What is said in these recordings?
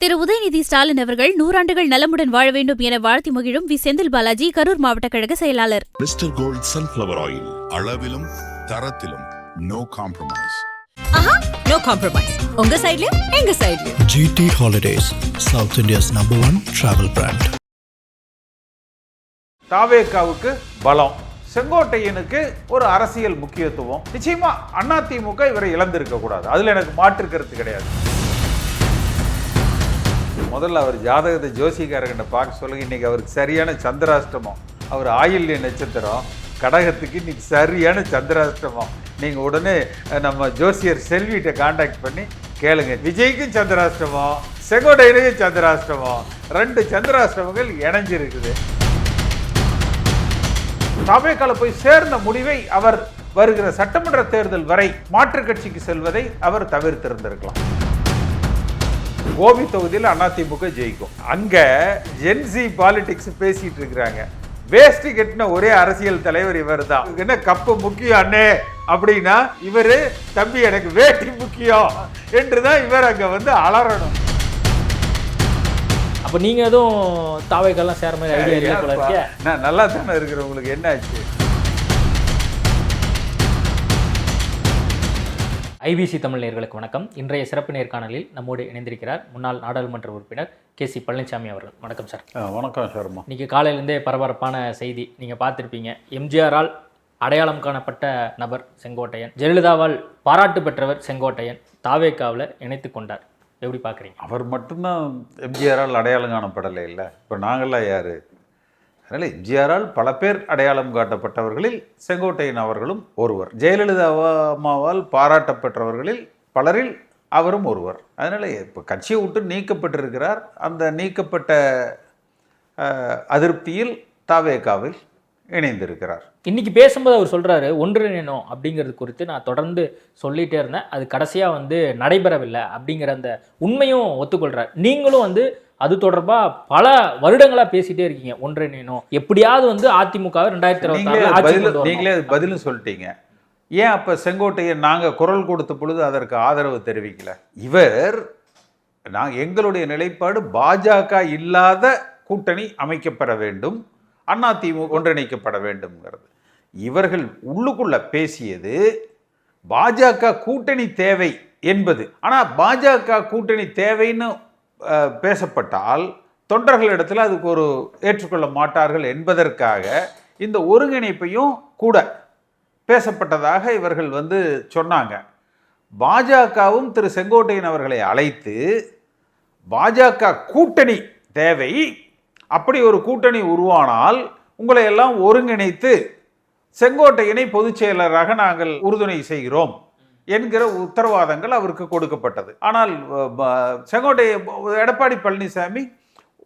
திரு உதயநிதி ஸ்டாலின் அவர்கள் நூறாண்டுகள் நலமுடன் வாழ வேண்டும் என வாழ்த்தி மகிழும் வி. செந்தில் பாலாஜி கரூர் மாவட்ட கழக செயலாளர். மிஸ்டர் கோல்ட் சன்ஃப்ளவர் ஆயில் அளவிலும் தரத்திலும் நோ காம்ப்ரமைஸ் ஆஹா நோ காம்ப்ரமைஸ் உங்க சைடுலயும் எங்க சைடுலயும் GT Holidays, South India's number one travel brand. தாவேக்காவுக்கு பலம். செங்கோட்டையனுக்கு ஒரு அரசியல் முக்கியத்துவம். நிச்சயமா அதிமுக இவரை இழந்திருக்க கூடாது அதுல எனக்கு மாற்று கருத்து கிடையாது. முதல்ல அவர் ஜாதகத்தை ஜோசிகாரங்கிட்ட பார்க்க சொல்லுங்க. இன்னைக்கு அவருக்கு சரியான சந்திராஷ்டமம். அவர் ஆயில்ய நட்சத்திரம் கடகத்துக்கு இன்னைக்கு சரியான சந்திராஷ்டமம். நீங்கள் உடனே நம்ம ஜோசியர் செல்விகிட்ட காண்டாக்ட் பண்ணி கேளுங்க. விஜய்க்கும் சந்திராஷ்டமம் செங்கோட்டையிலையும் சந்திராஷ்டமம். ரெண்டு சந்திராஷ்டமங்கள் இணைஞ்சிருக்குது. தாவேக்கால போய் சேர்ந்த முடிவை அவர் வருகிற சட்டமன்ற தேர்தல் வரை மாற்றுக் கட்சிக்கு செல்வதை அவர் தவிர்த்திருந்திருக்கலாம். கோபி தொகுதியில் அதிமுக ஜெயிக்கும். அங்க ஜென்சி பாலிடிக்ஸ் பேசிட்டு இருக்கிறாங்க. வேஷ்டி கட்டின ஒரே அரசியல் தலைவர் இவர் தான் என்ன கப்பு முக்கியம் அண்ணே? அப்படின்னா இவரு தம்பி எனக்கு வேட்டி முக்கியம் என்றுதான் இவர் அங்க வந்து அலறணும். அப்போ நீங்கள் எதுவும் தாவைக்கெல்லாம் சேர மாதிரி ஐடியா நான் நல்லா தானே இருக்கிறேன் உங்களுக்கு என்ன ஆச்சு ஐபிசி தமிழ் நேயர்களுக்கு வணக்கம். இன்றைய சிறப்பு நேர்காணலில் நம்மோடு இணைந்திருக்கிறார் முன்னாள் நாடாளுமன்ற உறுப்பினர் கே சி பழனிசாமி அவர்கள். வணக்கம் சார். வணக்கம் சர்மா. இன்னைக்கு காலையிலேருந்தே பரபரப்பான செய்தி நீங்கள் பார்த்துருப்பீங்க. எம்ஜிஆரால் அடையாளம் காணப்பட்ட நபர் செங்கோட்டையன் ஜெயலலிதாவால் பாராட்டு பெற்றவர் செங்கோட்டையன் தாவேக்காவில் இணைத்து கொண்டார். எப்படி பார்க்குறீங்க அவர் மட்டும்தான் எம்ஜிஆரால் அடையாளம் காணப்படலை இல்லை இப்போ நாங்கள்லாம் யார்? அதனால் எம்ஜிஆரால் பல பேர் அடையாளம் காட்டப்பட்டவர்களில் செங்கோட்டையன் அவர்களும் ஒருவர். ஜெயலலிதா அம்மாவால் பாராட்டப்பட்டவர்களில் பலரில் அவரும் ஒருவர். அதனால் இப்போ கட்சியை விட்டு நீக்கப்பட்டிருக்கிறார். அந்த நீக்கப்பட்ட அதிருப்தியில் தாவேகாவில் இணைந்திருக்கிறார். இன்னைக்கு பேசும்போது அவர் சொல்கிறாரு ஒன்றிணைணும் அப்படிங்கிறது குறித்து நான் தொடர்ந்து சொல்லிகிட்டே இருந்தேன். அது கடைசியாக வந்து நடைபெறவில்லை அப்படிங்கிற அந்த உண்மையும் ஒத்துக்கொள்கிறார் நீங்களும் வந்து அது தொடர்பா பல வருடங்களா பேசிட்டே இருக்கீங்க. ஒன்றிணைணும் எப்படியாவது வந்து அதிமுக ரெண்டாயிரத்தி நீங்களே இருபத்தி அது ஆட்சி பதில் கொண்டு வரணும். நீங்களே அது பதிலும் சொல்லிட்டீங்க. ஏன் அப்போ செங்கோட்டையன் நாங்கள் குரல் கொடுத்த பொழுது அதற்கு ஆதரவு தெரிவிக்கல? இவர் நான் எங்களுடைய நிலைப்பாடு பாஜக இல்லாத கூட்டணி அமைக்கப்பட வேண்டும். அதிமுக ஒன்றிணைக்கப்பட வேண்டும்ங்கிறது. இவர்கள் உள்ளுக்குள்ள பேசியது பாஜக கூட்டணி தேவை என்பது. ஆனால் பாஜக கூட்டணி தேவைன்னு பேசப்பட்டால் தொண்டர்களிடத்தில் அதுக்கு ஒரு ஏற்றுக்கொள்ள மாட்டார்கள் என்பதற்காக இந்த ஒருங்கிணைப்பையும் கூட பேசப்பட்டதாக இவர்கள் வந்து சொன்னாங்க. பாஜகவும் திரு செங்கோட்டையன் அவர்களை அழைத்து பாஜக கூட்டணி தேவை அப்படி ஒரு கூட்டணி உருவானால் உங்களை எல்லாம் ஒருங்கிணைத்து செங்கோட்டையனை பொதுச் செயலராக நாங்கள் உறுதுணை செய்கிறோம். என்கிற உத்தரவாதங்கள் அவருக்கு கொடுக்கப்பட்டது. ஆனால் செங்கோட்டை எடப்பாடி பழனிசாமி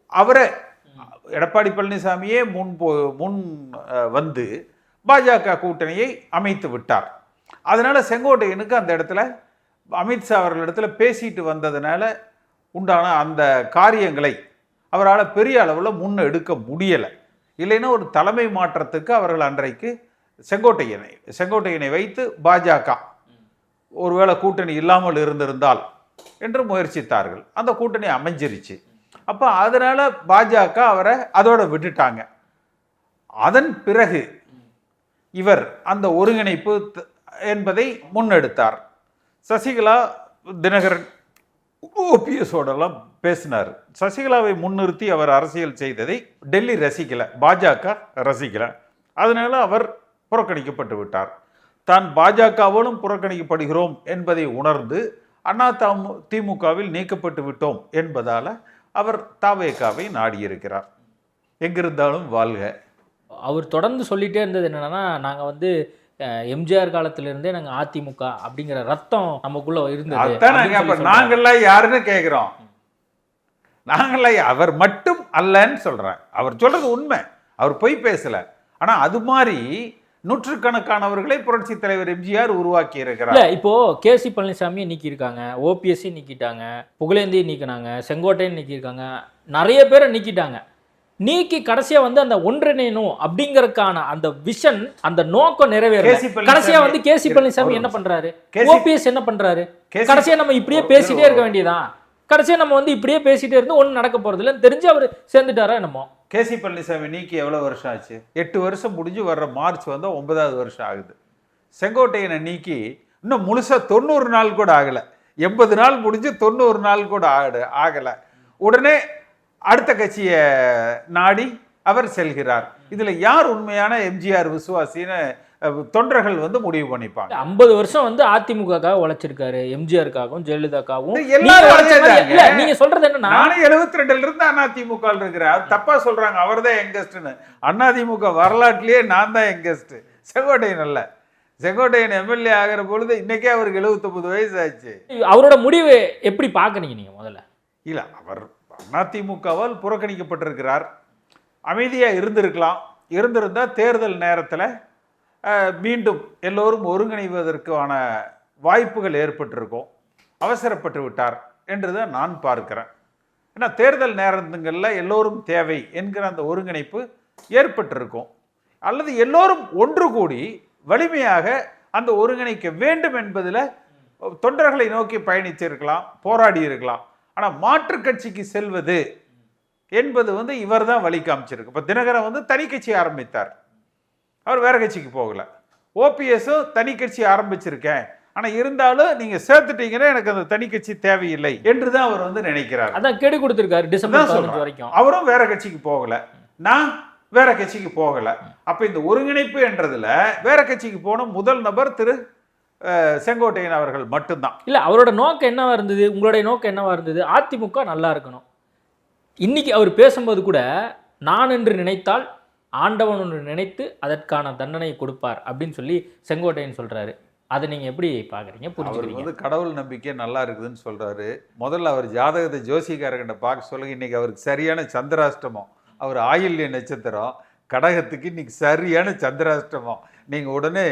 அவரை எடப்பாடி பழனிசாமியே முன் போ- முன் வந்து பாஜக கூட்டணியை அமைத்து விட்டார். அதனால் செங்கோட்டையனுக்கு அந்த இடத்துல அமித்ஷா அவர்களிடத்துல பேசிட்டு வந்ததுனால உண்டான அந்த காரியங்களை அவரால் பெரிய அளவில் முன்ன எடுக்க முடியலை. இல்லைன்னா ஒரு தலைமை மாற்றத்துக்கு அவர்கள் அன்றைக்கு செங்கோட்டையனை செங்கோட்டையனை வைத்து பாஜக ஒருவேளை கூட்டணி இல்லாமல் இருந்திருந்தால் என்று முயற்சித்தார்கள். அந்த கூட்டணி அமைஞ்சிருச்சு. அப்போ அதனால் பாஜக அவரை அதோடு விட்டுட்டாங்க. அதன் பிறகு இவர் அந்த ஒருங்கிணைப்பு த- என்பதை முன்னெடுத்தார். சசிகலா தினகரன் ஓபிஎஸோடெல்லாம் பேசினார். சசிகலாவை முன்னிறுத்தி அவர் அரசியல் செய்ததை டெல்லி ரசிக்கல பாஜக ரசிக்கலை. அதனால் அவர் புறக்கணிக்கப்பட்டு விட்டார். தான் பாஜகவோடும் புறக்கணிக்கப்படுகிறோம் என்பதை உணர்ந்து அண்ணா தாமு திமுகவில் நீக்கப்பட்டு விட்டோம் என்பதால அவர் தாவேகாவை நாடியிருக்கிறார். எங்கிருந்தாலும் வாழ்க. அவர் தொடர்ந்து சொல்லிட்டே இருந்தது என்னன்னா நாங்க வந்து எம்ஜிஆர் காலத்திலிருந்தே நாங்க அதிமுக அப்படிங்கிற ரத்தம் நமக்குள்ள இருந்தது. அதான் நாங்க அப்படின்னு அப்ப சொல்லி சொல்றாரு. நாங்கெல்லாம் யாருன்னு கேக்குறோம். நாங்கெல்லாம் யா- அவர் மட்டும் அல்லன்னு சொல்றேன். அவர் சொல்றது உண்மை. அவர் பொய் பேசல. ஆனா அது மாதிரி நூற்றுக்கணக்கானவர்களை புரட்சி தலைவர் எம்ஜிஆர் உருவாக்கி இருக்கிறார். இப்போ கேசி பழனிசாமியை நீக்கியிருக்காங்க ஓபிஎஸ்சி நீக்கிட்டாங்க புகழேந்தியை நீக்கினாங்க செங்கோட்டையன் நீக்கியிருக்காங்க நிறைய பேரை நீக்கிட்டாங்க. நீக்கி கடைசியா வந்து அந்த ஒன்றிணையணும் அப்படிங்கறதுக்கான அந்த விஷன் அந்த நோக்கம் பழனிசாமி- கடைசியா வந்து கேசி இரு- பழனிசாமி என்ன பண்றாரு? ஓபிஎஸ் என்ன பண்றாரு? கடைசியா நம்ம இப்படியே பேசிட்டே இருக்க வேண்டியதான் கடைசியா நம்ம வந்து இப்படியே பேசிட்டே இருந்து ஒன்றும் நடக்க போறது இல்லைன்னு தெரிஞ்சு அவர் சேர்ந்துட்டாரா என்னமோ? கேசி பழனிசாமி நீக்கி எவ்வளோ வருஷம் ஆச்சு? எட்டு வருஷம் முடிஞ்சு வர்ற மார்ச் வந்தால் ஒன்பதாவது வருஷம் ஆகுது. செங்கோட்டையனை நீக்கி இன்னும் முழுசாக தொண்ணூறு நாள் கூட ஆகலை. எண்பது நாள் முடிஞ்சு தொண்ணூறு நாள் கூட ஆடு ஆகலை. உடனே அடுத்த கட்சியை நாடி அவர் செல்கிறார். இதில் யார் உண்மையான எம்ஜிஆர் விசுவாசின்னு தொண்டர்கள் வந்து முடிவு பண்ணிப்பாங்க. ஐம்பது வருஷம் வந்து அதிமுகக்காக உழைச்சிருக்காரு எம்ஜிஆருக்காகவும் ஜெயலலிதாக்காகவும். எல்லாரும் நீங்க சொல்றது என்னன்னா நானே எழுபத்தி ரெண்டுல இருந்து அதிமுக இருக்கிறேன். தப்பா சொல்றாங்க. அவர் தான் எங்கஸ்ட்னு அதிமுக வரலாற்றிலேயே நான் தான் எங்கஸ்ட் செங்கோட்டையன் அல்ல. செங்கோட்டையன் எம்எல்ஏ ஆகிற பொழுது இன்னைக்கே அவருக்கு 79 வயசு ஆச்சு அவரோட முடிவு எப்படி பாக்குறீங்க நீங்க முதல்ல? இல்ல அவர் அதிமுகவால் புறக்கணிக்கப்பட்டிருக்கிறார். அமைதியா இருந்திருக்கலாம். இருந்திருந்தா தேர்தல் நேரத்தில் மீண்டும் எல்லோரும் ஒருங்கிணைவதற்கான வாய்ப்புகள் ஏற்பட்டிருக்கும். அவசரப்பட்டு விட்டார் என்று தான் நான் பார்க்கிறேன். ஏன்னா தேர்தல் நேரங்களில் எல்லோரும் தேவை என்கிற அந்த ஒருங்கிணைப்பு ஏற்பட்டிருக்கும். அல்லது எல்லோரும் ஒன்று கூடி வலிமையாக அந்த ஒருங்கிணைக்க வேண்டும் என்பதில் தொண்டர்களை நோக்கி பயணித்திருக்கலாம் போராடி இருக்கலாம். ஆனால் மாற்றுக் கட்சிக்கு செல்வது என்பது வந்து இவர் தான் வழி காமிச்சிருக்கு. இப்போ தினகரன் வந்து தனி கட்சி ஆரம்பித்தார். அவர் வேற கட்சிக்கு போகல. ஓபிஎஸும் தனி கட்சி ஆரம்பிச்சிருக்கேன். ஆனால் இருந்தாலும் நீங்கள் சேர்த்துட்டீங்கன்னா எனக்கு அந்த தனி கட்சி தேவையில்லை என்று தான் அவர் வந்து நினைக்கிறார். அதான் கெடு கொடுத்திருக்காரு டிசம்பர். வரைக்கும். அவரும் வேற கட்சிக்கு போகல. நான் வேற கட்சிக்கு போகல. அப்ப இந்த ஒருங்கிணைப்பு என்றதுல வேற கட்சிக்கு போன முதல் நபர் திரு செங்கோட்டையன் அவர்கள் மட்டும்தான். இல்ல அவரோட நோக்கம் என்னவா இருந்தது? உங்களுடைய நோக்கம் என்னவா இருந்தது? அதிமுக நல்லா இருக்கணும். இன்னைக்கு அவர் பேசும்போது கூட நான் என்று நினைத்தால் ஆண்டவன் ஒன்று நினைத்து அதற்கான தண்டனையை கொடுப்பார் அப்படின்னு சொல்லி செங்கோட்டையன் சொல்றாரு. அதை நீங்க எப்படி அவருக்கு புரிஞ்சுக்கிறீங்க வந்து கடவுள் நம்பிக்கை நல்லா இருக்குதுன்னு சொல்றாரு. முதல்ல அவர் ஜாதகத்தை ஜோசிக்காரர்கிட்ட பார்க்க சொல்லுங்க. இன்னைக்கு அவருக்கு சரியான சந்திராஷ்டமம். அவர் ஆயில்ய நட்சத்திரம். கடகத்துக்கு இன்னைக்கு சரியான சந்திராஷ்டமம். நீங்க உடனே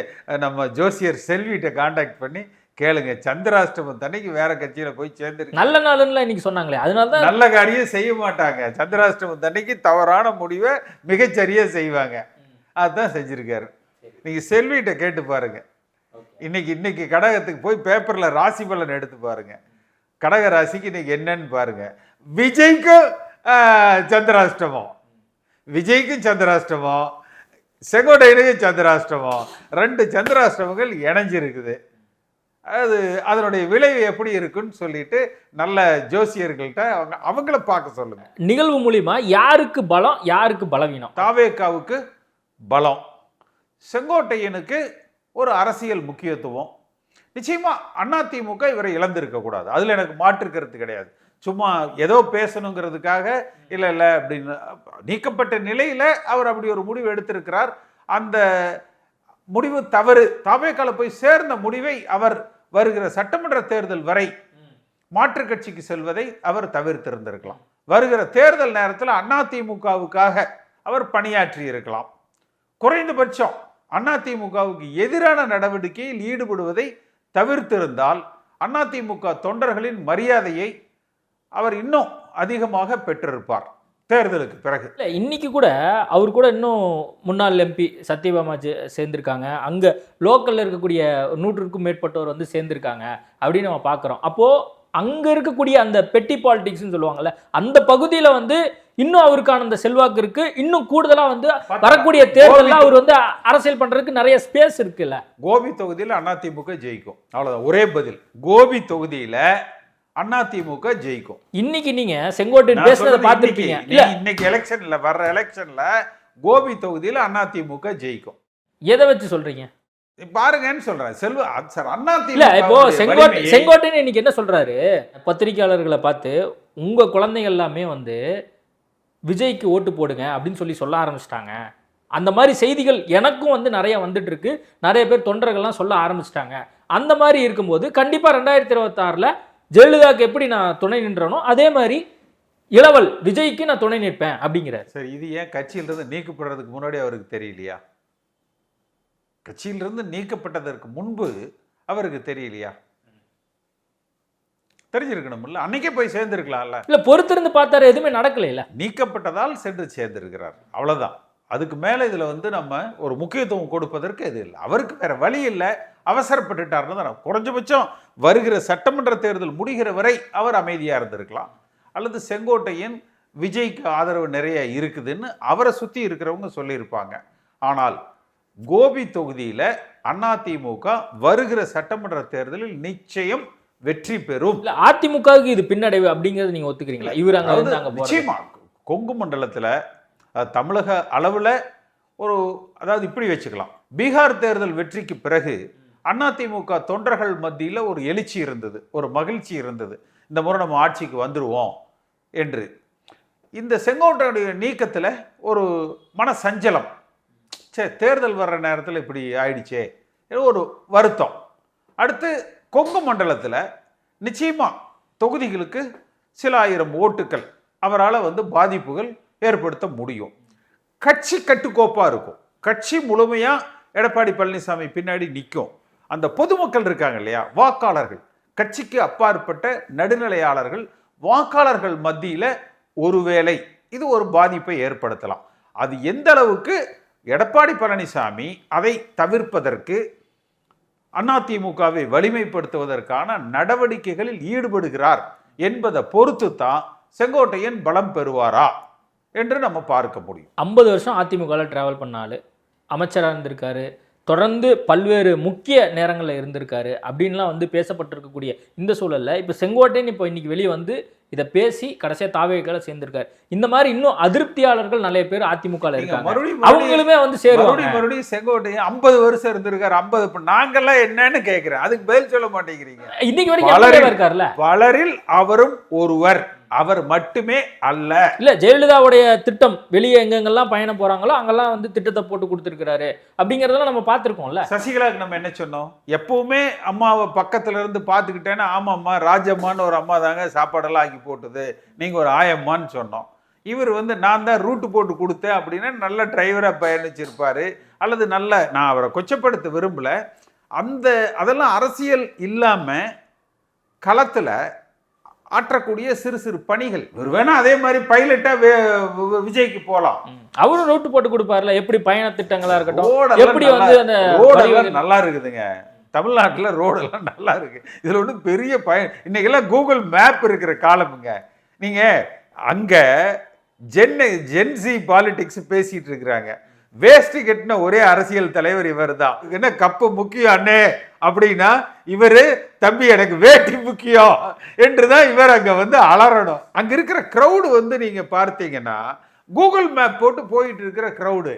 நம்ம ஜோசியர் செல்விகிட்ட காண்டாக்ட் பண்ணி கேளுங்க சந்திராஷ்டமம் தன்னைக்கு வேற கட்சியில போய் சேர்ந்துருக்கு. நல்ல நாளுன்னு இன்னைக்கு சொன்னாங்களே அதனால தான் நல்ல காரியம் செய்ய மாட்டாங்க. சந்திராஷ்டமம் தன்னைக்கு தவறான முடிவை மிகச்சரியா செய்வாங்க. அதுதான் செஞ்சிருக்காரு. நீங்க செல்விகிட்ட கேட்டு பாருங்க. இன்னைக்கு இன்னைக்கு கடகத்துக்கு போய் பேப்பர்ல ராசி பலன் எடுத்து பாருங்க. கடக ராசிக்கு இன்னைக்கு என்னன்னு பாருங்க. விஜய்க்கும் சந்திராஷ்டமம். விஜய்க்கும் சந்திராஷ்டமம். செங்கோட்டையனுக்கும் சந்திராஷ்டமம். ரெண்டு சந்திராஷ்டமங்கள் இணைஞ்சிருக்குது. அது அதனுடைய விளைவு எப்படி இருக்குன்னு சொல்லிட்டு நல்ல ஜோசியர்கள்ட்ட அவங்க அவங்கள பார்க்க சொல்லுங்க. நிகழ்வு மூலியமா யாருக்கு பலம் யாருக்கு பலவீனம்? தாவேக்காவுக்கு பலம். செங்கோட்டையனுக்கு ஒரு அரசியல் முக்கியத்துவம். நிச்சயமா அதிமுக இவரை இழந்திருக்க கூடாது. அதுல எனக்கு மாற்று கருத்து கிடையாது. சும்மா ஏதோ பேசணுங்கிறதுக்காக இல்ல இல்ல அப்படின்னு நீக்கப்பட்ட நிலையில அவர் அப்படி ஒரு முடிவு எடுத்திருக்கிறார். அந்த முடிவு தவறு. தாவேக்கால போய் சேர்ந்த முடிவை அவர் வருகிற சட்டமன்ற தேர்தல் வரை மாற்றுக் கட்சிக்கு செல்வதை அவர் தவிர்த்திருந்திருக்கலாம். வருகிற தேர்தல் நேரத்தில் அதிமுகவுக்காக அவர் பணியாற்றி இருக்கலாம். குறைந்தபட்சம் அதிமுகவுக்கு எதிரான நடவடிக்கையில் ஈடுபடுவதை தவிர்த்திருந்தால் அதிமுக தொண்டர்களின் மரியாதையை அவர் இன்னும் அதிகமாக பெற்றிருப்பார். தேர்தலுக்கு பிறகு. இல்ல இன்னைக்கு கூட அவர் கூட இன்னும் முன்னாள் எம்பி சத்யபாமா சேர்ந்திருக்காங்க. அங்க லோக்கல்ல இருக்கக்கூடிய நூற்றுக்கும் மேற்பட்டோர் வந்து சேர்ந்திருக்காங்க அப்படின்னு நம்ம பார்க்குறோம் அப்போ அங்க இருக்கக்கூடிய அந்த பெட்டி பாலிடிக்ஸ்னு சொல்லுவாங்கல்ல அந்த பகுதியில வந்து இன்னும் அவருக்கான அந்த செல்வாக்கு இருக்கு. இன்னும் கூடுதலா வந்து வரக்கூடிய தேர்தல்ல அவர் வந்து அரசியல் பண்றதுக்கு நிறைய ஸ்பேஸ் இருக்குல்ல. கோபி தொகுதியில் அதிமுக ஜெயிக்கும். அவ்வளவுதான். ஒரே பதில். கோபி தொகுதியில அதிமுக ஜெயிக்கும். இன்னைக்கு நீங்க செங்கோட்டையன் பேசுறத பார்த்திருப்பீங்க. இல்ல. இன்னைக்கு எலெக்ஷன்ல வர்ற எலெக்ஷன்ல கோபி தொகுதியில் அதிமுக ஜெயிக்கும். எதை வச்சு சொல்றீங்க? பாருங்கன்னு சொல்றேன். செல்வ சார் அதிமுக இல்ல இப்போ செங்கோட்டை செங்கோட்டையன் இன்னைக்கு என்ன சொல்றாரு? பத்திரிக்கையாளர்களை பார்த்து உங்க குழந்தைங்க எல்லாமே வந்து விஜய்க்கு ஓட்டு போடுங்க அப்படின்னு சொல்லி சொல்ல ஆரம்பிச்சிட்டாங்க. அந்த மாதிரி செய்திகள் எனக்கும் வந்து நிறைய வந்துட்டு இருக்கு நிறைய பேர் தொண்டர்கள்லாம் சொல்ல ஆரம்பிச்சிட்டாங்க. அந்த மாதிரி இருக்கும்போது கண்டிப்பா ரெண்டாயிரத்தி இருபத்தாறுல ஜெயலலிதாவுக்கு எப்படி நான் துணை நின்றனோ அதே மாதிரி இளவல் விஜய்க்கு நான் துணை நிற்பேன் அப்படிங்கிறார். சரி இது ஏன் கட்சியிலிருந்து நீக்கப்படுறதுக்கு முன்னாடி அவருக்கு தெரியலையா? கட்சியிலிருந்து நீக்கப்பட்டதற்கு முன்பு அவருக்கு தெரியலையா? தெரிஞ்சிருக்கணும்ல. அன்னைக்கே போய் சேர்ந்திருக்கலாம்ல. இல்ல பொறுத்திருந்து பார்த்தாரு எதுவுமே நடக்கல இல்ல நீக்கப்பட்டதால் சென்று சேர்ந்திருக்கிறார். அவ்வளவுதான். அதுக்கு மேலே இதில் வந்து நம்ம ஒரு முக்கியத்துவம் கொடுப்பதற்கு இது இல்லை. அவருக்கு வேற வழி இல்லை. அவசரப்பட்டுட்டாருன்னு தான் குறைஞ்சபட்சம் வருகிற சட்டமன்ற தேர்தல் முடிகிற வரை அவர் அமைதியாக இருந்திருக்கலாம். அல்லது செங்கோட்டையன் விஜய்க்கு ஆதரவு நிறைய இருக்குதுன்னு அவரை சுற்றி இருக்கிறவங்க சொல்லியிருப்பாங்க. ஆனால் கோபி தொகுதியில் அதிமுக வருகிற சட்டமன்ற தேர்தலில் நிச்சயம் வெற்றி பெறும். இல்ல அதிமுகவுக்கு இது பின்னடைவு அப்படிங்கறது நீங்க ஒத்துக்கிறீங்களா? இவர் அங்க வந்து அங்க போறது. நிச்சயமா கொங்கு மண்டலத்துல தமிழக அளவில் ஒரு அதாவது இப்படி வச்சுக்கலாம். பீகார் தேர்தல் வெற்றிக்கு பிறகு அதிமுக தொண்டர்கள் மத்தியில் ஒரு எழுச்சி இருந்தது ஒரு மகிழ்ச்சி இருந்தது. இந்த முறை நம்ம ஆட்சிக்கு வந்துடுவோம் என்று. இந்த செங்கோட்டையுடைய நீக்கத்தில் ஒரு மன சஞ்சலம் சே தேர்தல் வர்ற நேரத்தில் இப்படி ஆயிடுச்சே. ஒரு வருத்தம். அடுத்து கொங்கு மண்டலத்தில் நிச்சயமாக தொகுதிகளுக்கு சில ஆயிரம் ஓட்டுக்கள் அவரால் வந்து பாதிப்புகள் ஏற்படுத்த முடியும். கட்சி கட்டுக்கோப்பாக இருக்கும். கட்சி முழுமையாக எடப்பாடி பழனிசாமி பின்னாடி நிற்கும் அந்த பொதுமக்கள் இருக்காங்க இல்லையா? வாக்காளர்கள். கட்சிக்கு அப்பாற்பட்ட நடுநிலையாளர்கள் வாக்காளர்கள் மத்தியில் ஒருவேளை இது ஒரு பாதிப்பை ஏற்படுத்தலாம். அது எந்த அளவுக்கு எடப்பாடி பழனிசாமி அதை தவிர்ப்பதற்கு அதிமுகவை வலிமைப்படுத்துவதற்கான நடவடிக்கைகளில் ஈடுபடுகிறார் என்பதை பொறுத்து தான் செங்கோட்டையன் பலம் பெறுவாரா? என்று நம்ம பார்க்க முடியும். ஐம்பது வருஷம் அதிமுகவில் டிராவல் பண்ணாலு அமைச்சராக இருந்திருக்காரு. தொடர்ந்து பல்வேறு முக்கிய நேரங்களில் இருந்திருக்காரு. அப்படின்லாம் வந்து பேசப்பட்டிருக்கக்கூடிய இந்த சூழல்ல இப்போ செங்கோட்டையன் இப்போ இன்னைக்கு வெளியே வந்து இதை பேசி கடைசியாக தாவேக்கால சேர்ந்திருக்காரு. இந்த மாதிரி இன்னும் அதிருப்தியாளர்கள் நிறைய பேர் அதிமுகவில் இருக்காங்க. மறுபடியும் அவங்களுமே வந்து சேருவாங்க. மறுபடியும் மறுபடியும் செங்கோட்டையன் ஐம்பது வருஷம் இருந்திருக்காரு. ஐம்பது இப்ப நாங்கெல்லாம் என்னன்னு கேட்கிறேன் அதுக்கு பதில் சொல்ல மாட்டேங்கிறீங்க. இன்னைக்கு வரைக்கும் இருக்காருல்ல? பலரில் அவரும் ஒருவர். அவர் மட்டுமே அல்ல. இல்ல ஜெயலலிதாவுடைய திட்டம் வெளியே எங்கெங்கெல்லாம் பயணம் போறாங்களோ அங்கெல்லாம் வந்து திட்டத்தை போட்டு கொடுத்துருக்காரு அப்படிங்கறதெல்லாம் நம்ம பார்த்திருக்கோம்ல. சசிகலாவுக்கு நம்ம என்ன சொன்னோம்? எப்பவுமே அம்மாவை பக்கத்துல இருந்து பார்த்துக்கிட்டேன்னா ஆமாம்மா ராஜம்மான்னு ஒரு அம்மா தாங்க சாப்பாடெல்லாம் ஆக்கி போட்டுது. நீங்க ஒரு ஆயம்மான்னு சொன்னோம். இவர் வந்து நான் தான் ரூட்டு போட்டு கொடுத்தேன் அப்படின்னா நல்ல டிரைவராக பயணிச்சிருப்பாரு. அல்லது நல்ல நான் அவரை கொச்சப்படுத்த விரும்பல. அந்த அதெல்லாம் அரசியல் இல்லாம களத்துல ஆற்றக்கூடிய சிறு சிறு பணிகள். இவர் வேணா அதே மாதிரி பைலட்டா விஜய்க்கு போகலாம். அவரும் நோட்டு போட்டு கொடுப்பாருல எப்படி பயண திட்டங்களா இருக்கட்டும்? எப்படி வந்து அந்த ரோடெல்லாம் நல்லா இருக்குதுங்க. தமிழ்நாட்டுல ரோடெல்லாம் நல்லா இருக்கு. இதுல ஒன்றும் பெரிய பயன் இன்னைக்கெல்லாம் கூகுள் மேப் இருக்கிற காலமுங்க. நீங்க அங்க ஜென் ஜென்சி பாலிடிக்ஸ் பேசிட்டு இருக்கிறாங்க. வேஷ்டி கட்டின ஒரே அரசியல் தலைவர் இவர் தான் என்ன கப்பு முக்கியம் அண்ணே? அப்படின்னா இவர் தம்பி எனக்கு வேட்டி முக்கியம் என்று தான் இவர் அங்கே வந்து அலறணும். அங்கே இருக்கிற க்ரௌடு வந்து நீங்கள் பார்த்தீங்கன்னா கூகுள் மேப் போட்டு போயிட்டு இருக்கிற க்ரௌடு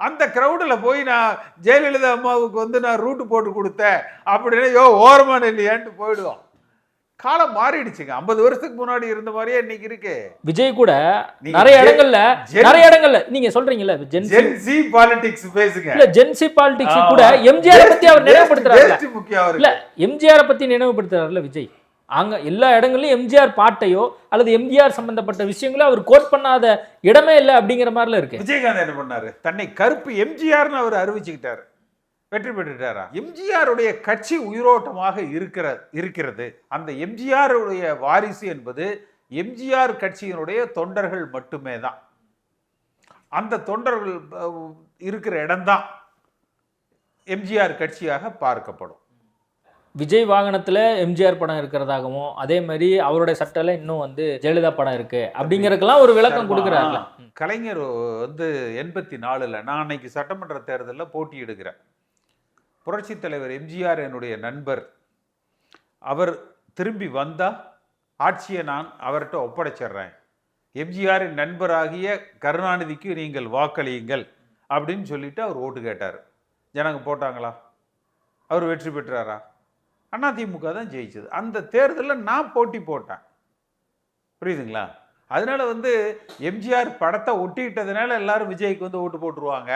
அந்த க்ரௌடில் போய் நான் ஜெயலலிதா அம்மாவுக்கு வந்து நான் ரூட்டு போட்டு கொடுத்தேன். அப்படின்னு யோ ஓரமான இல்லையான்ட்டு போயிடுவோம். காலம் மாறிடுச்சுங்க. ஐம்பது வருஷத்துக்கு முன்னாடி இருந்த மாதிரியே இன்னைக்கு இருக்கு. விஜய் கூட நிறைய இடங்கள்ல நிறைய இடங்கள்ல நீங்க சொல்றீங்கல்ல ஜென்சி பாலிடிக்ஸ் பேசுங்க. இல்ல ஜென்சி பாலிடிக்ஸ் கூட எம்ஜிஆர் பத்தி அவர் நினைவுபடுத்துறாருல Waste முக்கியம். இல்ல எம்ஜிஆர் பத்தி நினைவுபடுத்துறாருல விஜய். அங்க எல்லா இடங்கள்லயும் எம்ஜிஆர் பாட்டையோ அல்லது எம்ஜிஆர் சம்பந்தப்பட்ட விஷயங்களோ அவர் கோட் பண்ணாத இடமே இல்லை அப்படிங்கிற மாதிரில இருக்கு. விஜயகாந்த் என்ன பண்ணாரு? தன்னை கருப்பு எம்ஜிஆர்னு அவர் அறிவிச்சுக்கிட்டாரு. வெற்றி பெற்றுட்டாரா? எம்ஜிஆர் உடைய கட்சி உயிரோட்டமாக இருக்கிற இருக்கிறது. அந்த எம்ஜிஆர் உடைய வாரிசு என்பது எம்ஜிஆர் கட்சியினுடைய தொண்டர்கள் மட்டுமே தான். அந்த தொண்டர்கள் இருக்கிற இடம்தான் எம்ஜிஆர் கட்சியாக பார்க்கப்படும். விஜய் வாகனத்துல எம்ஜிஆர் படம் இருக்கிறதாகவும் அதே மாதிரி அவருடைய சட்டையில இன்னும் வந்து ஜெயலலிதா படம் இருக்கு அப்படிங்கறதுக்கெல்லாம் ஒரு விளக்கம் கொடுக்குறாருல. ஆ, கலைஞர் வந்து எண்பத்தி நாலுல நான் அன்னைக்கு சட்டமன்ற தேர்தலில் போட்டியிடுகிறேன். புரட்சித் தலைவர் எம்ஜிஆர் என்னுடைய நண்பர். அவர் திரும்பி வந்தால் ஆட்சியை நான் அவர்கிட்ட ஒப்படைச்சிடுறேன் எம்ஜிஆரின் நண்பராகிய கருணாநிதிக்கு நீங்கள் வாக்களியுங்கள் அப்படின்னு சொல்லிவிட்டு அவர் ஓட்டு கேட்டார். ஜனங்க போட்டாங்களா? அவர் வெற்றி பெற்றாரா? அதிமுக தான் ஜெயிச்சது. அந்த தேர்தலில் நான் போட்டி போட்டேன். புரியுதுங்களா? அதனால வந்து எம்ஜிஆர் படத்தை ஒட்டிக்கிட்டதுனால எல்லாரும் விஜய்க்கு வந்து ஓட்டு போட்டுருவாங்க.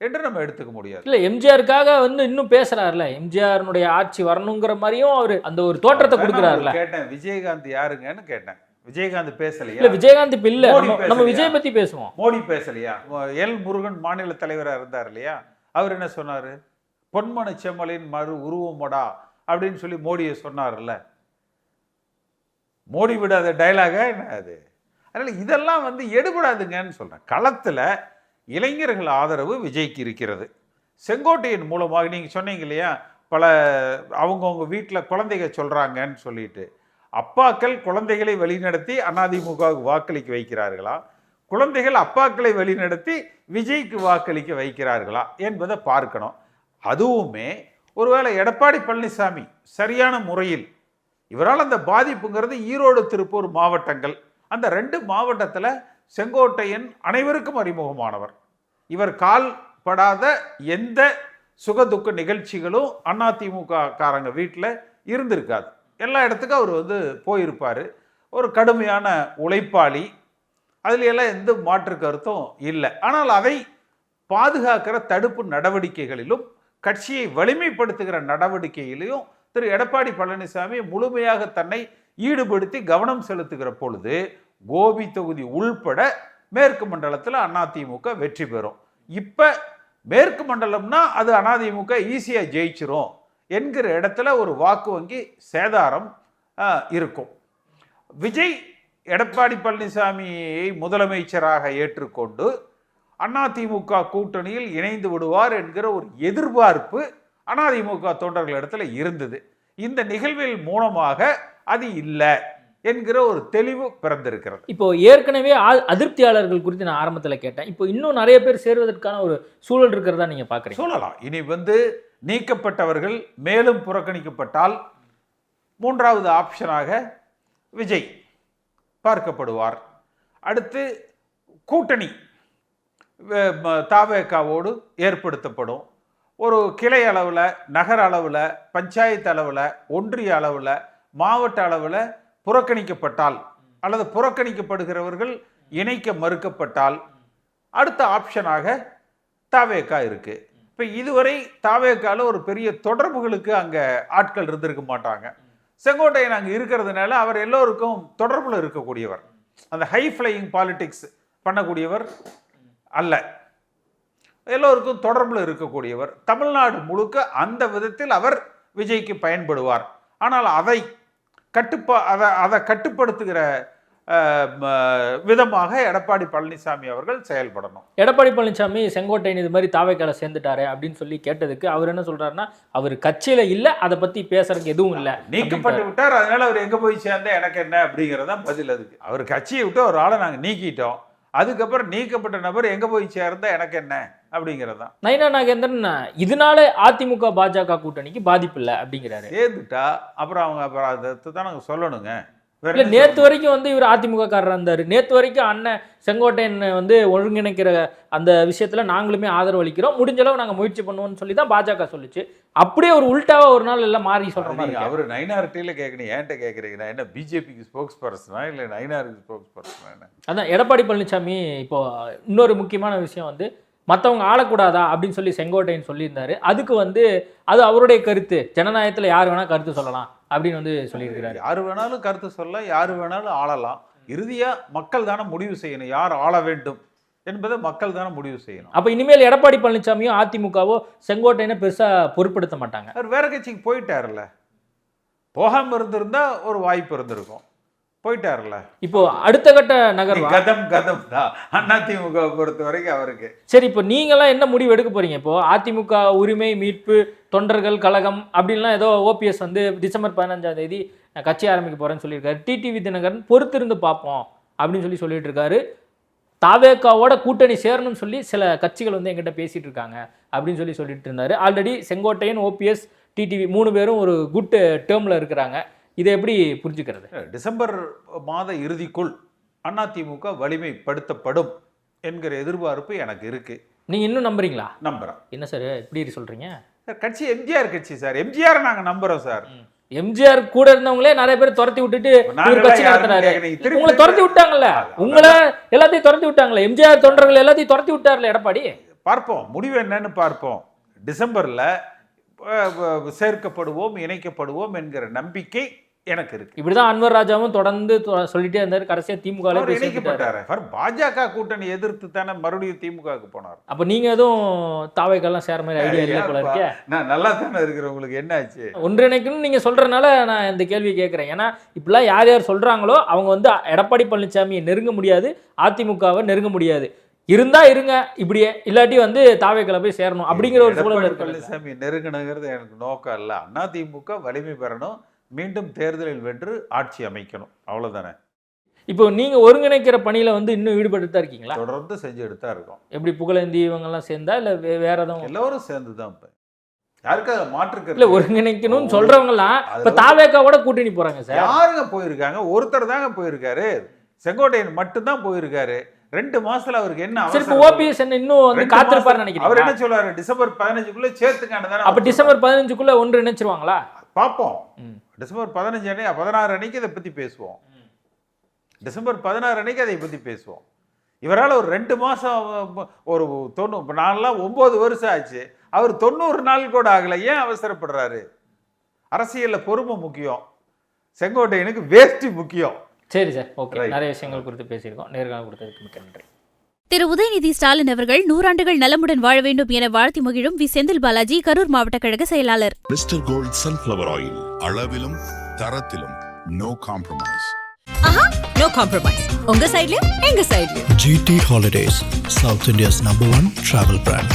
என்று நம்ம எடுத்துக்க முடியாது. இல்ல எம்ஜிஆருக்காக வந்து இன்னும் பேசுறாருல. எம்ஜிஆருடைய ஆட்சி வரணுங்கிற மாதிரியும் அவர் அந்த ஒரு தோற்றத்தை கொடுக்குறாருல. கேட்டேன் விஜயகாந்த் யாருங்கன்னு கேட்டேன். விஜயகாந்த் பேசலையா? இல்ல விஜயகாந்த் இப்ப இல்ல. நம்ம-? விஜய் பத்தி பேசுவோம். மோடி பேசலையா? எல் முருகன் மாநில தலைவரா இருந்தார் இல்லையா அவர் என்ன சொன்னாரு? பொன்மன செம்மலின் மறு உருவமடா அப்படின்னு சொல்லி மோடியை சொன்னார்ல. மோடி விடாத டைலாக என்ன அது? அதனால இதெல்லாம் வந்து எடுபடாதுங்கன்னு சொல்றேன். களத்துல இளைஞர்கள் ஆதரவு விஜய்க்கு இருக்கிறது. செங்கோட்டையின் மூலமாக நீங்கள் சொன்னீங்க இல்லையா? பல அவங்கவுங்க வீட்டில் குழந்தைங்க சொல்கிறாங்கன்னு சொல்லிட்டு. அப்பாக்கள் குழந்தைகளை வழிநடத்தி அதிமுகவுக்கு வாக்களிக்க வைக்கிறார்களா? குழந்தைகள் அப்பாக்களை வழிநடத்தி விஜய்க்கு வாக்களிக்க வைக்கிறார்களா என்பதை பார்க்கணும். அதுவுமே ஒருவேளை எடப்பாடி பழனிசாமி சரியான முறையில் இவரால் அந்த பாதிப்புங்கிறது ஈரோடு திருப்பூர் மாவட்டங்கள். அந்த ரெண்டு மாவட்டத்தில் செங்கோட்டையன் அனைவருக்கும் அறிமுகமானவர். இவர் கால் படாத எந்த சுகதுக்க நிகழ்ச்சிகளும் அதிமுக காரங்க வீட்டில் இருந்திருக்காது. எல்லா இடத்துக்கும் அவர் வந்து போயிருப்பார். ஒரு கடுமையான உழைப்பாளி. அதில் எல்லாம் எந்த மாற்று கருத்தும் இல்லை. ஆனால் அதை பாதுகாக்கிற தடுப்பு நடவடிக்கைகளிலும் கட்சியை வலிமைப்படுத்துகிற நடவடிக்கையிலையும் திரு. எடப்பாடி பழனிசாமி முழுமையாக தன்னை ஈடுபடுத்தி கவனம் செலுத்துகிற பொழுது கோபி தொகுதி உள்பட மேற்கு மண்டலத்தில் அதிமுக வெற்றி பெறும். இப்போ மேற்கு மண்டலம்னா அது அதிமுக ஈஸியாக ஜெயிச்சிரும் என்கிற இடத்துல ஒரு வாக்கு வங்கி சேதாரம் இருக்கும். விஜய் எடப்பாடி பழனிசாமியை முதலமைச்சராக ஏற்றுக்கொண்டு அதிமுக கூட்டணியில் இணைந்து விடுவார் என்கிற ஒரு எதிர்பார்ப்பு அதிமுக தொண்டர்களிடத்துல இருந்தது. இந்த நிகழ்வில் மூலமாக அது இல்லை. என்கிற ஒரு தெளிவு பிறந்திருக்கிறது. இப்போ ஏற்கனவே அதிருப்தியாளர்கள் குறித்து நான் ஆரம்பத்தில் கேட்டேன். இப்போ இன்னும் நிறைய பேர் சேருவதற்கான ஒரு சூழல் இருக்கிறதா நீங்க பாக்குறீங்க? சொல்லலாம் இனி வந்து நீக்கப்பட்டவர்கள் மேலும் புறக்கணிக்கப்பட்டால் மூன்றாவது ஆப்ஷனாக விஜய் பார்க்கப்படுவார். அடுத்து கூட்டணி தாவேக்காவோடு ஏற்படுத்தப்படும். ஒரு கிளை அளவில் நகர அளவில் பஞ்சாயத்து அளவில் ஒன்றிய அளவில் மாவட்ட அளவில் புறக்கணிக்கப்பட்டால் அல்லது புறக்கணிக்கப்படுகிறவர்கள் இணைக்க மறுக்கப்பட்டால் அடுத்த ஆப்ஷனாக தாவேக்கா இருக்கு. இப்போ இதுவரை தாவேக்கால ஒரு பெரிய தொடர்புகளுக்கு அங்கே ஆட்கள் இருந்திருக்க மாட்டாங்க. செங்கோட்டையன் அங்கே இருக்கிறதுனால அவர் எல்லோருக்கும் தொடர்பில் இருக்கக்கூடியவர். அந்த ஹை ஃப்ளையிங் பாலிடிக்ஸ் பண்ணக்கூடியவர் அல்ல. எல்லோருக்கும் தொடர்பில் இருக்கக்கூடியவர். தமிழ்நாடு முழுக்க அந்த விதத்தில் அவர் விஜய்க்கு பயன்படுவார். ஆனால் அதை கட்டுப்பா அதை அதை கட்டுப்படுத்துகிற விதமாக எடப்பாடி பழனிசாமி அவர்கள் செயல்படணும். எடப்பாடி பழனிசாமி செங்கோட்டையன் இது மாதிரி தாவைக்கால சேர்ந்துட்டாரு அப்படின்னு சொல்லி கேட்டதுக்கு அவர் என்ன சொல்றாருன்னா அவர் கட்சியில இல்ல அதை பத்தி பேசுறதுக்கு எதுவும் இல்ல நீக்கப்பட்டு விட்டார் அதனால அவர் எங்க போய் சேர்ந்தா எனக்கு என்ன அப்படிங்கறதான் பதில் அதுக்கு. அவர் கட்சியை விட்டு ஒரு ஆளை நாங்க நீக்கிட்டோம். அதுக்கப்புறம் நீக்கப்பட்ட நபர் எங்க போய் சேர்ந்தா எனக்கு என்ன? அப்படிங்கறதுதான் நயினா நாகேந்திரன் இதனால அதிமுக பாஜக கூட்டணிக்கு பாதிப்பு இல்லை அப்படிங்கிறாரு. சேர்ந்துட்டா அப்புறம் அவங்க அப்புறம் அதை தான் நாங்க சொல்லணுங்க. இல்ல நேத்து வரைக்கும் வந்து இவர் அதிமுக காரரா இருந்தாரு. நேத்து வரைக்கும் அண்ணன் செங்கோட்டையன் வந்து ஒருங்கிணைக்கிற அந்த விஷயத்துல நாங்களுமே ஆதரவு அளிக்கிறோம். முடிஞ்ச அளவு நாங்க முயற்சி பண்ணுவோம்னு சொல்லி தான் பாஜக சொல்லுச்சு. அப்படியே ஒரு உல்டாவா ஒரு நாள் எல்லாம் மாறி மாதிரி இருக்கு. அவரு நைனார்டியில கேட்கணும் ஏன்ட்ட கேட்குறீங்க நான் என்ன பிஜேபிக்கு ஸ்போக்ஸ் பர்சனா இல்லை நைனாருக்கு ஸ்போக்ஸ் பர்சனா என்ன? அதான் எடப்பாடி பழனிசாமி இப்போ இன்னொரு முக்கியமான விஷயம் வந்து மற்றவங்க ஆளக்கூடாதா அப்படின்னு சொல்லி செங்கோட்டையன் சொல்லியிருந்தாரு. அதுக்கு வந்து அது அவருடைய கருத்து. ஜனநாயகத்தில் யார் வேணா கருத்து சொல்லலாம் அப்படின்னு வந்து சொல்லியிருக்கிறாரு. யாரு வேணாலும் கருத்து சொல்லலாம் யாரு வேணாலும் ஆளலாம். இறுதியா மக்கள் தானே முடிவு செய்யணும். யார் ஆள வேண்டும் என்பதை மக்கள் தானே முடிவு செய்யணும். அப்போ இனிமேல் எடப்பாடி பழனிசாமியோ அதிமுகவோ செங்கோட்டையனை பெருசா பொருட்படுத்த மாட்டாங்க. அவர் வேற கட்சிக்கு போயிட்டாருல்ல. போகாம இருந்திருந்தா ஒரு வாய்ப்பு இருந்திருக்கும். போயிட்டாருல்ல இப்போ அடுத்த கட்ட நகர்வா? கதம் கதம் தான். அதிமுக பொறுத்த வரைக்கும் அவருக்கு. சரி இப்போ நீங்களாம் என்ன முடிவு எடுக்க போறீங்க? இப்போ அதிமுக உரிமை மீட்பு தொண்டர்கள் கழகம் அப்படின்லாம் ஏதோ ஓபிஎஸ் வந்து டிசம்பர் பதினஞ்சாம் தேதி நான் கட்சி ஆரம்பிக்க போறேன்னு சொல்லியிருக்காரு. டிடிவி தினகரன் பொறுத்திருந்து பார்ப்போம் அப்படின்னு சொல்லி சொல்லிட்டு இருக்காரு தாவேக்காவோட கூட்டணி சேரணும்னு சொல்லி சில கட்சிகள் வந்து எங்கிட்ட பேசிட்டு இருக்காங்க அப்படின்னு சொல்லி சொல்லிட்டு இருந்தாரு ஆல்ரெடி செங்கோட்டையன் ஓபிஎஸ் டிடிவி மூணு பேரும் ஒரு குட் டேர்மில் இருக்கிறாங்க. இதை எப்படி புரிஞ்சுக்கிறது? டிசம்பர் மாத இறுதிக்குள் அதிமுக வலிமைப்படுத்தப்படும் என்கிற எதிர்பார்ப்பு எனக்கு இருக்கு. நீங்க இன்னும் நம்புறீங்களா? நம்புறேன். என்ன சார் இப்படி சொல்றீங்க? சார் கட்சி எம்ஜிஆர் கட்சி சார். எம்ஜிஆர் நாங்க நம்புறோம் சார். எம்ஜிஆர் கூட இருந்தவங்களே நிறைய பேர் துரத்தி விட்டுட்டு இவர் கட்சி. திருப்பி உங்களை துரத்தி விட்டாங்கல்ல. உங்களை எல்லாத்தையும் துரத்தி விட்டாங்கல்ல எம்ஜிஆர் தொண்டர்கள் எல்லாத்தையும் துரத்தி விட்டார்ல எடப்பாடி? பார்ப்போம். முடிவு என்னன்னு பார்ப்போம். டிசம்பர்ல சேர்க்கப்படுவோம் இணைக்கப்படுவோம் என்கிற நம்பிக்கை எனக்கு இருக்கு. இப்படிதான் அன்வர் ராஜாவும் தொடர்ந்து சொல்லிட்டே இருந்தாரு. கடைசியா திமுக இணைக்கப்பட்டாரு. பாஜக கூட்டணி எதிர்த்து தானே மறுபடியும் திமுகவுக்கு போனார். அப்ப நீங்க எதுவும் தாவைக்கெல்லாம் சேர மாதிரி ஐடியா இல்லை போல இருக்கே? நான் நல்லா தானே இருக்கிறவங்களுக்கு என்ன ஆச்சு? ஒன்றிணைக்கணும்னு நீங்க சொல்றதுனால நான் இந்த கேள்வி கேட்கிறேன். ஏன்னா இப்படிலாம் யார் யார் சொல்றாங்களோ அவங்க வந்து எடப்பாடி பழனிசாமியை நெருங்க முடியாது அதிமுகவை நெருங்க முடியாது. இருந்தா இருங்க இப்படியே. இல்லாட்டி வந்து தாவேக்களை போய் சேரணும். அப்படிங்கிற ஒரு சூழல் இருக்கு பழனிசாமி நெருங்கினங்கிறது எனக்கு நோக்கம் அல்ல அதிமுக வலிமை பெறணும். மீண்டும் தேர்தலில் வென்று ஆட்சி அமைக்கணும். அவ்வளவுதானே? இப்போ நீங்க ஒருங்கிணைக்கிற பணியில வந்து இன்னும் ஈடுபட்டு தான் இருக்கீங்களா? தொடர்ந்து செஞ்சுட்டு தான் இருக்கோம். எப்படி புகழேந்தி இவங்கெல்லாம் சேர்ந்தா இல்ல வேற எதுவும்? எல்லோரும் சேர்ந்து தான் இப்போ யாருக்கு அதை இல்ல ஒருங்கிணைக்கணும்னு சொல்றவங்கலாம் இப்ப தாவேக்காவோட கூட்டணி போறாங்க சார். யாருங்க போயிருக்காங்க? ஒருத்தர் தாங்க போயிருக்காரு. செங்கோட்டையன் மட்டும்தான் போயிருக்காரு. ரெண்டு மாசத்துல அவருக்கு என்ன சரி? ஓபிஎஸ் என்ன இன்னும் வந்து காத்திருப்பாரு மாசம் அவர் என்ன நினைக்கிறேன் சொல்றாரு டிசம்பர் பதினஞ்சுக்குள்ள சேர்த்துக்கான அப்ப டிசம்பர் பதினஞ்சுக்குள்ள ஒன்று நினைச்சிருவாங்களா பார்ப்போம். டிசம்பர் பதினஞ்சு அன்னை பதினாறு அன்னைக்கு இதை பத்தி பேசுவோம். டிசம்பர் பதினாறு அன்னைக்கு அதை பத்தி பேசுவோம். இவரால் ஒரு ரெண்டு மாசம் ஒரு தொண்ணூறு இப்போ நான்லாம் ஒன்பது வருஷம் ஆச்சு. அவர் தொண்ணூறு நாள் கூட ஆகல. ஏன் அவசரப்படுறாரு? அரசியல்ல பொறுமை முக்கியம். செங்கோட்டையனுக்கு வேஷ்டி முக்கியம். சரி சார் ஓகே. நிறைய விஷயங்கள் குறித்து பேசியிருக்கோம். நேர்காணல் கொடுத்ததுக்கு மிக்க நன்றி. திரு உதயநிதி ஸ்டாலின் அவர்கள் நூறாண்டுகள் நலமுடன் வாழ வேண்டும் என வாழ்த்தி மகிழும் வி. செந்தில் பாலாஜி கரூர் மாவட்ட கழக செயலாளர். மிஸ்டர் கோல்ட் சன்ஃப்ளவர் ஆயில் அளவிலும் தரத்திலும் நோ காம்ப்ரமைஸ் ஆஹா நோ காம்ப்ரமைஸ் உங்க சைடுலயும் எங்க சைடுலயும் GT Holidays, South India's number one travel brand.